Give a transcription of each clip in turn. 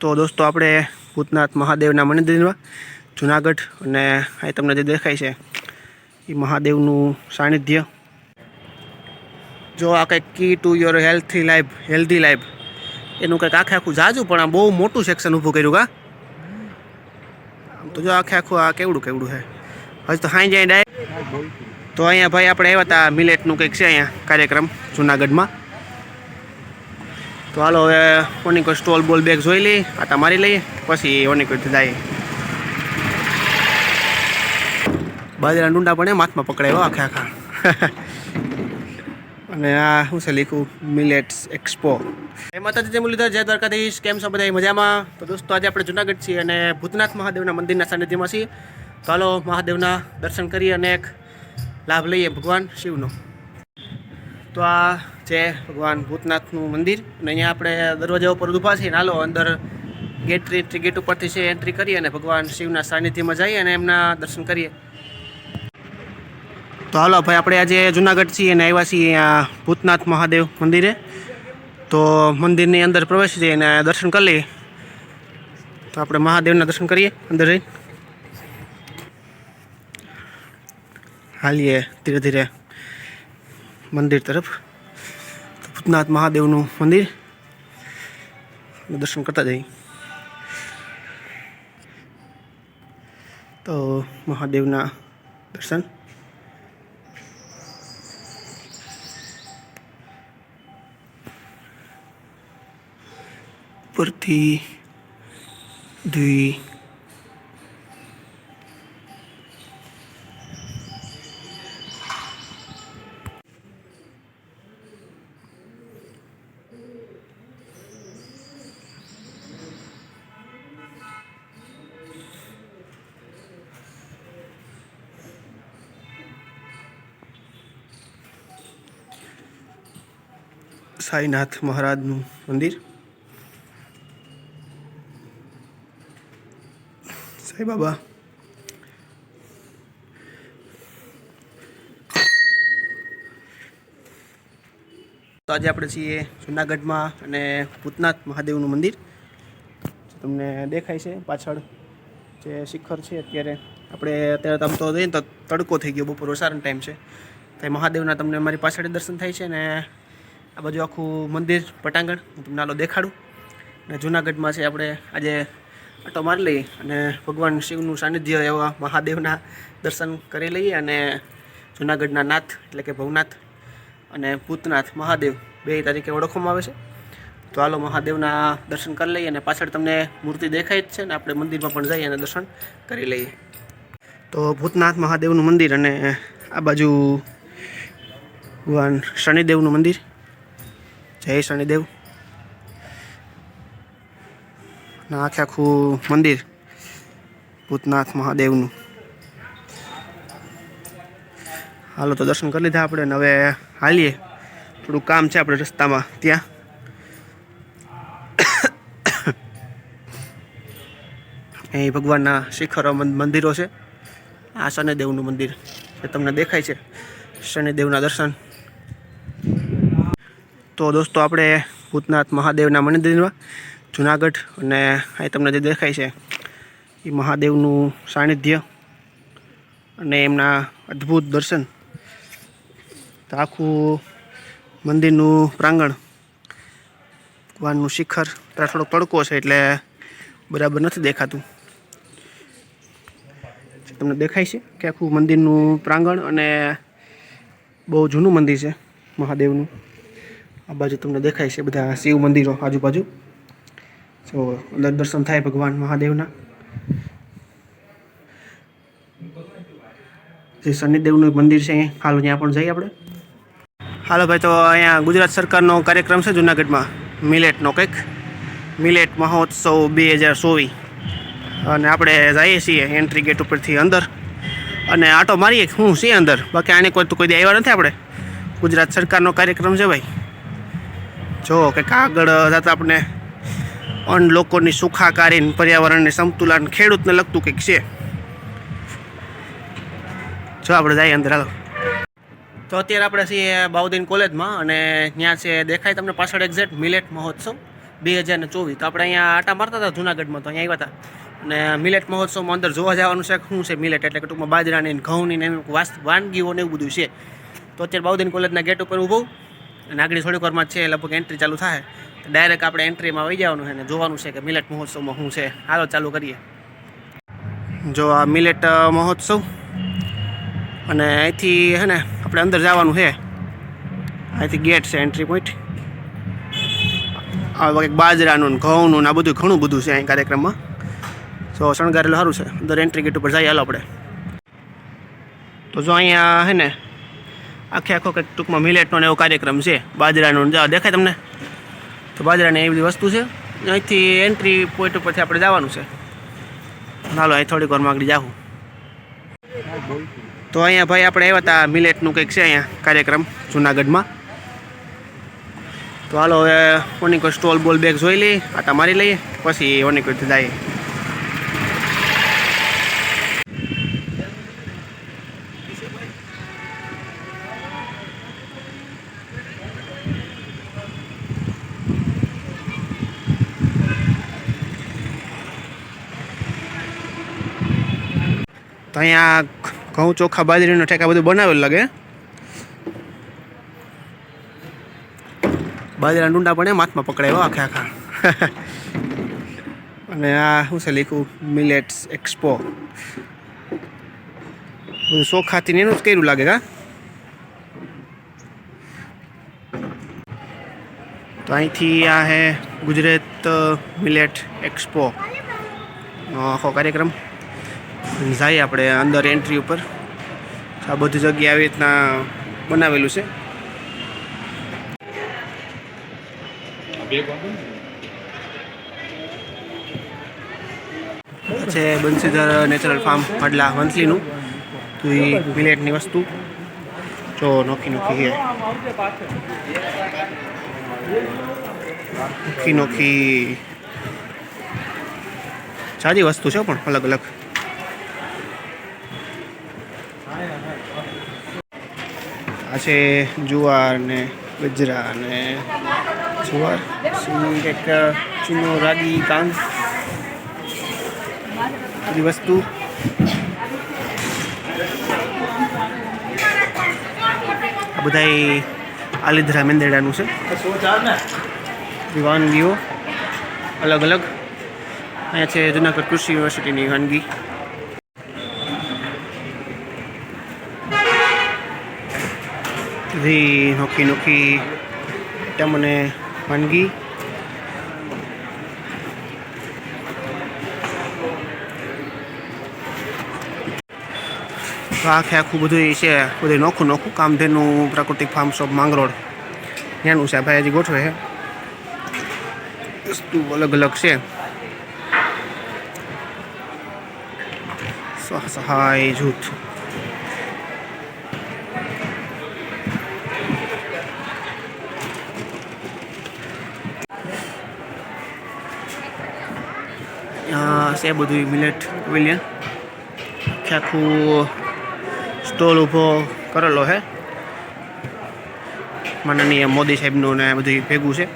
તો દોસ્તો, આપણે ભૂતનાથ મહાદેવના મંદિરમાં જુનાગઢ અને અહીં તમને જે દેખાય છે, એ મહાદેવનું સાનિધ્ય. જો આ કંઈક key to your healthy life healthy life એનું કંઈક આખે આખું જાજુ પણ આ બહુ મોટું સેક્શન ઊભું કર્યું કા? આમ તો જો આખે આખું આ કેવડું કેવડું છે. હજી તો હાઈ જાય ડાયરેક્ટ તો અહીંયા ભાઈ આપણે આવ્યા હતા મિલેટનું કંઈક છે અહીંયા કાર્યક્રમ જુનાગઢમાં. તો હાલો હવે ઓની સ્ટોલ બોલ બેગ જોઈ લઈ આટા મારી લઈએ, પછી ઓની કોઈ જાય. બાજરા ડુંડા પણ એમ હાથમાં પકડાયો આખે આખા. અને આ શું છે લીખું મિલેટ્સ એક્સપો એ માતાજી જે મુરલીધર, જય દ્વારકાધીશ, કેમ છો બધા? મજામાં? તો દોસ્તો, આજે આપણે જુનાગઢ છીએ અને ભૂતનાથ મહાદેવના મંદિરના સાનિધ્યમાં છીએ. તો હાલો, મહાદેવના દર્શન કરીએ અને એક લાભ લઈએ ભગવાન શિવનો. તો આ છે ભગવાન ભૂતનાથનું મંદિર. અને અહીંયા આપણે દરવાજા ઉપર ઊભા છીએ હાલો, અંદર ગેટ ગેટ ઉપરથી છે એન્ટ્રી કરીએ અને ભગવાન શિવના સાનિધ્યમાં જઈએ અને એમના દર્શન કરીએ. તો હાલો, ભાઈ, આપણે આજે જુનાગઢ છીએ અને આવ્યા છીએ અહીંયા ભૂતનાથ મહાદેવ મંદિરે. તો મંદિરની અંદર પ્રવેશ જઈએ અને દર્શન કરી લઈએ. તો આપણે મહાદેવના દર્શન કરીએ, અંદર જઈ હાલીએ, ધીરે ધીરે. મંદિર તરફ. ભૂતનાથ મહાદેવનું મંદિર. દર્શન કરતા જઈએ. તો મહાદેવના દર્શન. પરથી દ્વિ સાઈનાથ મહારાજનું મંદિર. સાઈ બાબા. તો આજે આપણે છીએ જુનાગઢમાં અને ભૂતનાથ મહાદેવનું મંદિર. તમને દેખાય છે પાછળ જે શિખર છે અત્યારે. આપણે અત્યારે આમ તો જઈએ તો તડકો થઈ ગયો, બપોર વસારણ ટાઈમ છે. તો મહાદેવના તમને મારી પાછળ દર્શન થાય છે ને આ બાજુ આખું મંદિર પટાંગણ, હું તમને આલો દેખાડું. અને જુનાગઢમાં છે આપણે આજે આટો મારી લઈએ અને ભગવાન શિવનું સાનિધ્ય એવા મહાદેવના દર્શન કરી લઈએ અને જુનાગઢના નાથ, એટલે કે ભવનાથ અને ભૂતનાથ મહાદેવ બે તરીકે ઓળખવામાં આવે છે. તો હાલો મહાદેવના દર્શન કરી લઈએ અને પાછળ તમને મૂર્તિ દેખાય જ છે અને આપણે મંદિરમાં પણ જઈએ અને દર્શન કરી લઈએ. તો ભૂતનાથ મહાદેવનું મંદિર અને આ બાજુ ભગવાન શનિદેવનું મંદિર. જય શનિદેવ. અને આખે આખું મંદિર ભૂતનાથ મહાદેવનું. હાલો, તો દર્શન કરી લીધા આપણે હવે હાલીએ. થોડું કામ છે આપણે રસ્તામાં, ત્યાં. અહીં ભગવાનના શિખરો મંદિરો છે. આ શનિદેવનું મંદિર, જે તમને દેખાય છે. શનિદેવના દર્શન. તો દોસ્તો, આપણે ભૂતનાથ મહાદેવના મંદિરમાં જુનાગઢ અને અહીં તમને જે દેખાય છે, એ મહાદેવનું સાનિધ્ય અને એમના અદ્ભુત દર્શન. આખું મંદિરનું પ્રાંગણ ભગવાનનું શિખર, ત્યાં થોડોક તડકો છે એટલે બરાબર નથી દેખાતું. તમને દેખાય છે કે આખું મંદિરનું પ્રાંગણ અને બહુ જૂનું મંદિર છે મહાદેવનું. આ બાજુ તમને દેખાય છે બધા શિવ મંદિરો આજુબાજુ. અંદર દર્શન થાય ભગવાન મહાદેવના. જે શનિદેવનું મંદિર છે, હાલો ત્યાં પણ જઈએ આપણે. હાલો ભાઈ, તો અહીંયા ગુજરાત સરકારનો કાર્યક્રમ છે જુનાગઢમાં, મિલેટનો કંઈક. મિલેટ મહોત્સવ બે હજાર ચોવીસ. અને આપણે જઈએ છીએ એન્ટ્રી ગેટ ઉપરથી અંદર. અને આટો મારીએ હું છીએ અંદર? બાકી આને કોઈ તો કોઈ દે આવ્યા નથી આપણે. ગુજરાત સરકારનો કાર્યક્રમ છે ભાઈ. જો કે આગળ જતા આપણે અન લોકોની સુખાકારી પર્યાવરણને સમતુલન ખેડૂતને લગતું કંઈક છે. જો આપણે જઈએ અંદર, હાલો. તો અત્યારે આપણે છીએ બાઉદીન કોલેજમાં અને ત્યાં છે દેખાય તમને પાછળ એક્ઝેક્ટ મિલેટ મહોત્સવ બે હજાર ને ચોવીસ. તો આપણે અહીંયા આટા મારતા હતા જુનાગઢમાં તો અહીંયા આવ્યા હતા. અને મિલેટ મહોત્સવમાં અંદર જોવા જવાનું છે શું છે મિલેટ એટલે કે ટૂંકમાં બાજરાની ઘઉંની ને એવી વાસ્ત વાનગીઓ ને એવું બધું છે. તો અત્યારે બાઉદીન કોલેજના ગેટ ઉપર ઊભું. અને આગળ થોડીક વારમાં છે, લગભગ એન્ટ્રી ચાલુ થાય. ડાયરેક્ટ આપણે એન્ટ્રીમાં આવી જવાનું છે ને જોવાનું છે કે મિલેટ મહોત્સવમાં શું છે. હાલો, ચાલુ કરીએ. જો આ મિલેટ મહોત્સવ. અને અહીંથી હે ને, આપણે અંદર જવાનું છે. અહીંથી ગેટ છે એન્ટ્રી પોઈન્ટ આ બાજરાનું ઘઉંનું ને આ બધું ઘણું બધું છે અહીં કાર્યક્રમમાં. તો શણગારેલું સારું છે. અંદર એન્ટ્રી ગેટ ઉપર જઈએ, હાલો આપણે. તો જો અહીંયા હે ને આખે આખો કંઈક ટૂંકમાં મિલેટનો એવો કાર્યક્રમ છે, બાજરાનો દેખાય તમને? તો બાજરાની એવી બધી વસ્તુ છે. અહીંથી એન્ટ્રી પોઈન્ટ ઉપરથી આપણે જવાનું છે. હાલો, અહીં થોડીક વારમાં આગળ જાઉં તો અહીંયા ભાઈ આપણે આવ્યા હતા મિલેટનું કંઈક છે અહીંયા કાર્યક્રમ, જુનાગઢમાં. તો હાલો, હવે ઓની સ્ટોલ બોલ બેગ જોઈ લઈએ, આટા મારી લઈએ, પછી ઓની કોઈ જઈએ અહીંયા ઘઉં ચોખા, બાજરીનો ઠેકા બધું બનાવેલું લાગે. બાજરા ડુંડા પણ એમ હાથમાં પકડાયો આખે આખા. અને આ શું છે લીખું મિલેટ્સ એક્સપો બધું ચોખાથી એનું જ કર્યું લાગે કા? તો અહીંથી આ હે ગુજરાત મિલેટ એક્સપો આખો કાર્યક્રમ. જઈએ આપણે અંદર એન્ટ્રી ઉપર. આ બધી જગ્યાએ આવી રીતના બનાવેલું છે. છે બંસીધર નેચરલ ફાર્મ પાડલા મંથલીનું તો એ મિલેટની વસ્તુ. જો નોખી નોખી નોખી નોખી સારી વસ્તુ છે પણ અલગ અલગ. આ છે જુવાર ને ગજરા ને જુવાર કંઈક ચૂનો, રાગી કાંગ બધી વસ્તુ. આ બધાય આલિધરા મેંદેડાનું છે. વાનગીઓ અલગ અલગ અહીંયા છે જુનાગઢ કૃષિ યુનિવર્સિટીની વાનગી. બધી નોખી નોખી તમને વાનગી. આખે આખું બધું છે, બધું નોખું નોખું કામધેનું પ્રાકૃતિક ફાર્મ શોપ માંગરોળ. ત્યાંનું છે ભાઈ હજી ગોઠવે છે. વસ્તુ અલગ અલગ છે. સહાય જૂથ. છે બધું મિલેટ વિલિયન આખે આખું સ્ટોલ ઊભો કરેલો છે માનનીય મોદી સાહેબનું ને બધું ભેગું છે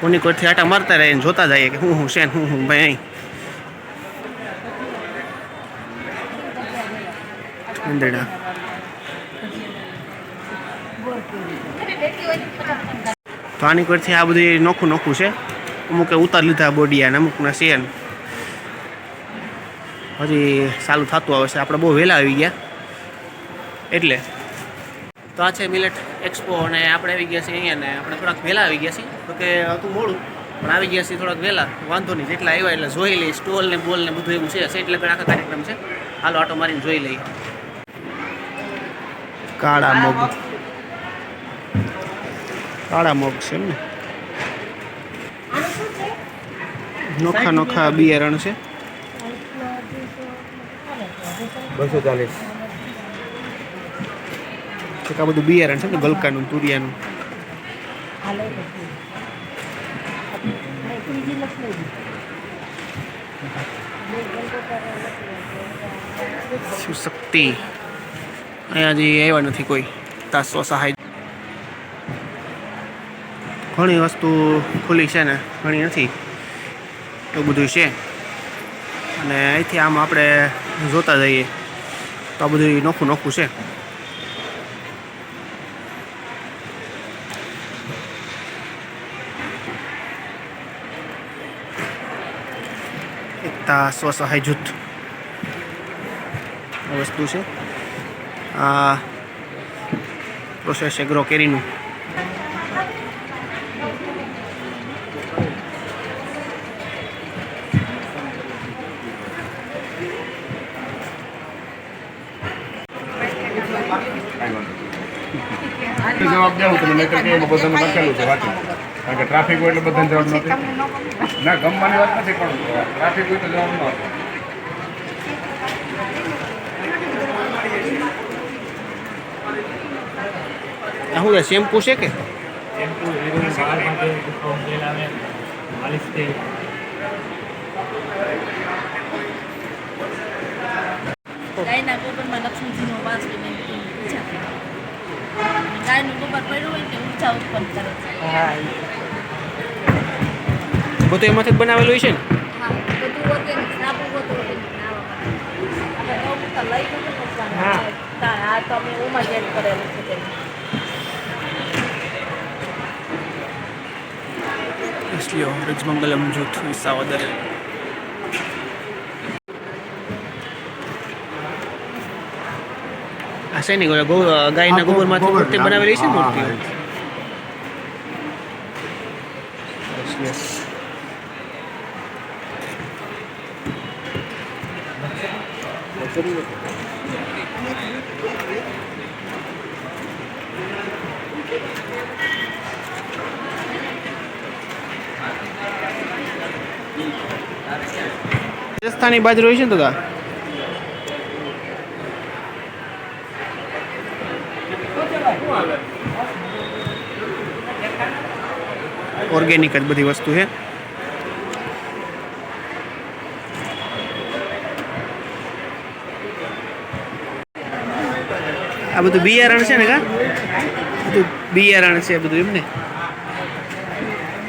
કોની કોઈથી આટા મારતા રહે ને જોતા જઈએ કે હું હું છે હું હું ભાઈ અહીં મંદિરડા તો પરથી આ બધી નોખું નોખું છે. અમુકે ઉતાર લીધા બોડિયા અને અમુકના છે હજી ચાલુ થતું આવે છે. આપણે બહુ વહેલા આવી ગયા. એટલે તો આ છે મિલેટ એક્સપો અને આપણે આવી ગયા છીએ અહીંયા ને આપણે થોડાક વહેલા આવી ગયા છીએ. તો કે હતું મોડું, પણ આવી ગયા છીએ થોડાક વહેલા. વાંધો નહીં, જેટલા આવ્યા એટલે જોઈ લઈએ. સ્ટોલ ને બોલ ને બધું એવું છે. એટલે આખા કાર્યક્રમ છે. હાલો, આટો મારીને જોઈ લઈએ. કાળા મગ. કાળા મગ છે ને નોખા નોખા બિયારણ છે. બસો ચાલીસ. એક આ બધું બિયારણ છે ને ગલકાનું તુરિયાનું. શિવશક્તિ અહીંયા જે આવ્યા નથી કોઈ. તાસો સહાય. ઘણી વસ્તુ ખુલ્લી છે ને, ઘણી નથી. એવું બધું છે. અને અહીંથી આમ આપણે જોતા જઈએ, તો આ બધું નોખું નોખું છે. એકતા સ્વસહાય જૂથ. વસ્તુ છે. આ પ્રોસેસ એગ્રો કેરીનું. નહીતર કે એમાં બધાનું લખેલું છે વાંચો કારણ કે ટ્રાફિક હોય એટલે બધાને જવાબ નથી ના ગમવાની વાત નથી પણ ટ્રાફિક હોય તો જવાબ ન. આ શું શેમ્પુ છે કે? શેમ્પુ ગાયના ગોબરમાં લક્ષ્મીજીનો વાસ લઈને એની પૂજા કરે. અને ગાયનું ગોબર પડ્યું હોય તે ઊર્જા ઉત્પન્ન કરે છે બધું એમાંથી જ બનાવેલું છે ને હા બધું organic, સાબુ બધું organic નાવા માટે. આપણે ગૌમૂત્ર લઈ નથી મૂકવાનું. તાર આ તો અમે ઓમાં જ add કરેલું છે તેનું. इसलिए रजमंगलम जूथ विसावदर ને ગો ગાયના ગોબરમાંથી મૂર્તિ બનાવેલી છે મૂર્તિ. રાજસ્થાની બાજુ હોય છે ને દાદા? ઓર્ગેનિક જ બધી વસ્તુ છે. આ બધું બિયારણ છે ને કા? બધું બિયારણ છે બધું એમ ને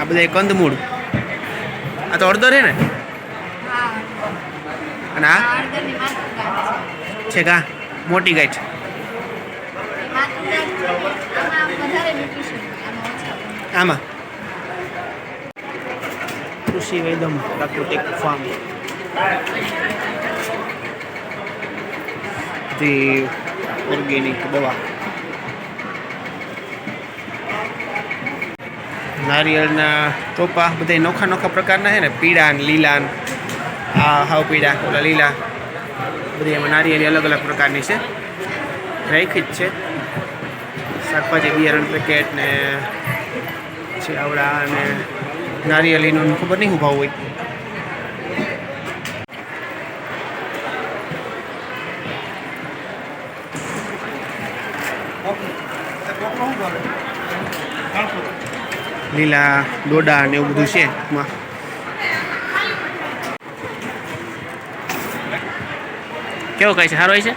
આ બધા કંદમૂળ. આ તો અડદર છે ને? અને આ? છે. કા? મોટી ગાંઠ. આમાં વધારે nutrition હોય, આમાં ઓછા હોય. આમાં કૃષિ વેદમ પ્રાકૃતિક ફાર્મ. ધી ઓર્ગેનિક દવા. નારિયેળના ટોપા બધા નોખા નોખા પ્રકારના છે ને પીળા ને લીલા આ હાવ પીળા, ઓલા લીલા બધી એમાં નારિયેળી અલગ અલગ પ્રકારની છે. રાખી જ છે. શાકભાજી બિયારણ પેકેટ ને છે, આવડા અને નારિયેળીનો ખબર નહીં ભાવ હોય. લીલા ડોડા ને એવું બધું છે કેવો કઈ છે? સારો છે?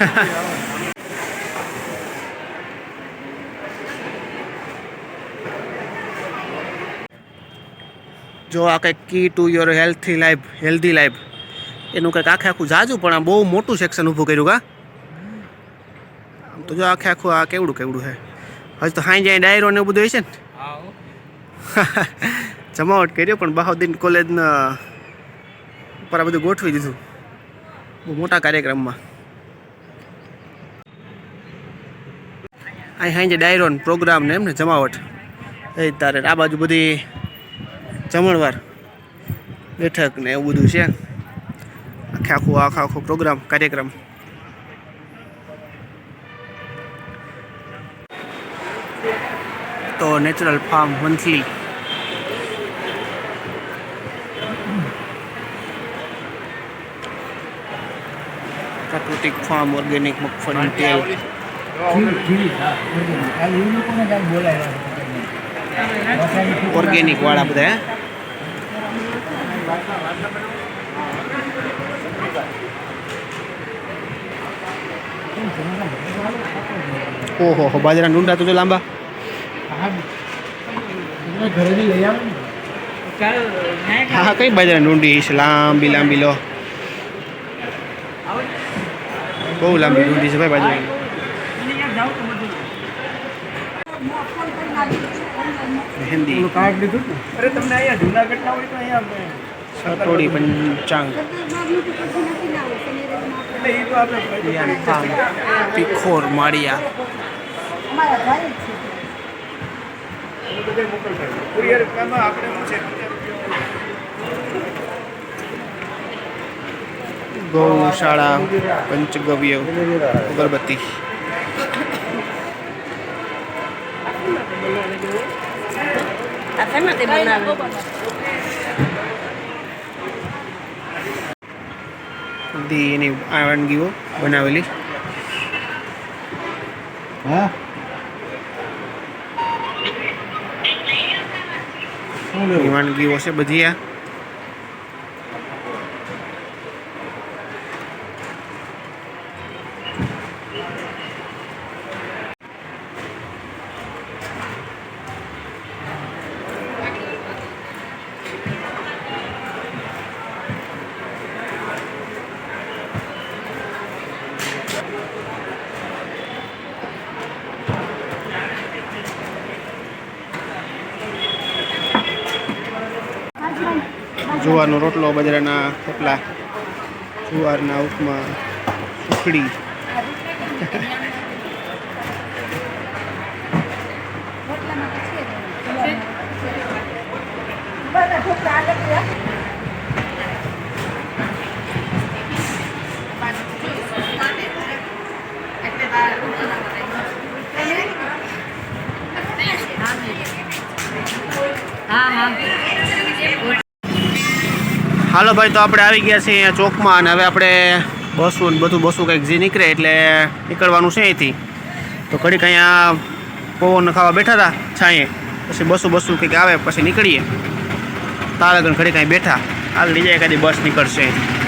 જો આ કંઈક key to your healthy life healthy life એનું કંઈક આખે આખું જાજુ પણ આ બહુ મોટું સેક્શન ઊભું કર્યું કા આમ તો જો આખે આખું આ કેવડું કેવડું છે. હજી તો હાઈ જાય ડાયરો ને એવું બધું છે ને? જમાવટ કર્યો પણ બહાઉદ્દીન કોલેજના ઉપર આ બધું ગોઠવી દીધું. બહુ મોટા કાર્યક્રમમાં. અહીં હાઈ ડાયરો ને પ્રોગ્રામ ને એમ ને જમાવટ. એ તારે આ બાજુ બધી જમણવાર બેઠક ને એવું બધું છે. આખે આખું, આખો આખો પ્રોગ્રામ કાર્યક્રમ. તો નેચરલ ફાર્મ મંથલી પ્રાકૃતિક ફાર્મ ઓર્ગેનિક મગફળી તેલ. ઓર્ગેનિક વાળા બધા? ઓહો હો બાજરા ડુંડા તો લાંબા. ને હા, કઈ બાજરા ડુંડી છે? લાંબી લાંબી લો. બહુ લાંબી ડુંડી છે ભાઈ બાજરા મહેંદી. કાર્ડ લીધું અરે, તમને અહીંયા જુનાગઢના હોય તો અહીંયા સટોડી પંચાંગ પીખોર માળિયા. ગૌશાળા પંચગવ્ય અગરબત્તી. આ શેમાં તે બનાવે બધી એની આ વાનગીઓ બનાવેલી. હા? વાનગીઓ છે બધી આ. જુવારનો રોટલો બજરાના થેપલા જુવારના ઉપમા સુખડી. હાલો ભાઈ, તો આપણે આવી ગયા છીએ ચોકમાં અને હવે આપણે બસું બધું બસું કંઈક જે નીકળે એટલે નીકળવાનું છે અહીંથી. તો ઘડીક અહીંયા પવન ખાવા બેઠા હતા, છાંયે. પછી બસું બસું કંઈક આવે, પછી નીકળીએ. તારાગણ ઘડીક અહીં બેઠા. આગળ જાય એકાદી બસ નીકળશે. અહીંથી